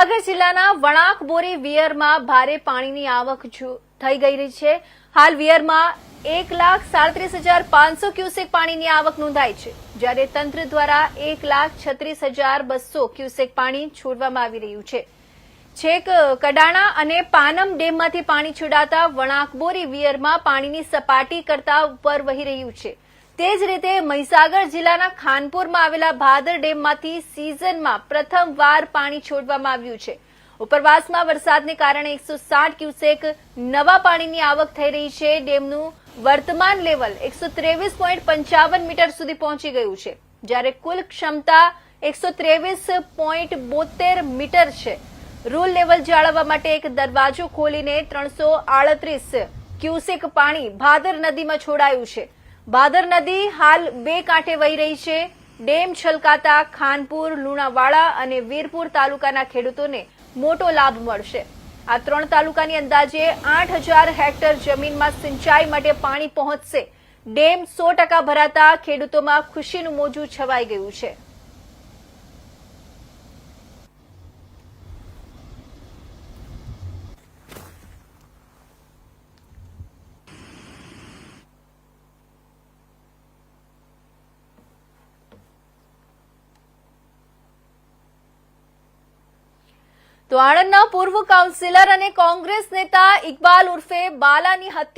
મહીસાગર જિલ્લાના વણાક બોરી વિયરમાં ભારે પાણીની આવક થઈ ગઈ રહી છે. હાલ વિયરમાં એક લાખ સાડત્રીસ હજાર પાંચસો ક્યુસેક પાણીની આવક નોંધાઈ છે, જ્યારે તંત્ર દ્વારા એક લાખ છત્રીસ હજાર બસો ક્યુસેક પાણી છોડવામાં આવી રહ્યું છે. છેક કડાણા અને પાનમ ડેમમાંથી પાણી છોડાતા વણાકબોરી વિયરમાં પાણીની સપાટી કરતા ઉપર વહી રહ્યું છે. તે જ રીતે મહીસાગર જિલ્લાના ખાનપુરમાં આવેલા ભાદર ડેમમાંથી સિઝનમાં પ્રથમવાર પાણી છોડવામાં આવ્યું છે. ઉપરવાસમાં વરસાદને કારણે એકસો સાઠ ક્યુસેક નવા પાણીની આવક થઈ રહી છે. ડેમનું વર્તમાન લેવલ એકસો ત્રેવીસ પોઈન્ટ પંચાવન મીટર સુધી પહોંચી ગયું છે, જ્યારે કુલ ક્ષમતા એકસો ત્રેવીસ પોઈન્ટ બોતેર મીટર છે. રૂલ લેવલ જાળવવા માટે એક દરવાજો ખોલીને ત્રણસો આડત્રીસ ક્યુસેક પાણી ભાદર નદીમાં છોડાયું છે. ભાદર નદી હાલ બે કાંઠે વહી રહી છે. ડેમ છલકાતા ખાનપુર, લુણાવાડા અને વીરપુર તાલુકાના ખેડૂતોને મોટો લાભ મળશે. આ ત્રણ તાલુકાની અંદાજે આઠ હજાર હેક્ટર જમીનમાં સિંચાઈ માટે પાણી પહોંચશે. ડેમ સો ટકા ભરાતા ખેડૂતોમાં ખુશીનું મોજું છવાઈ ગયું છે. તો આણંદના પૂર્વ કાઉન્સિલર અને કોંગ્રેસ નેતા ઇકબાલ ઉર્ફે બાલાની હત્યા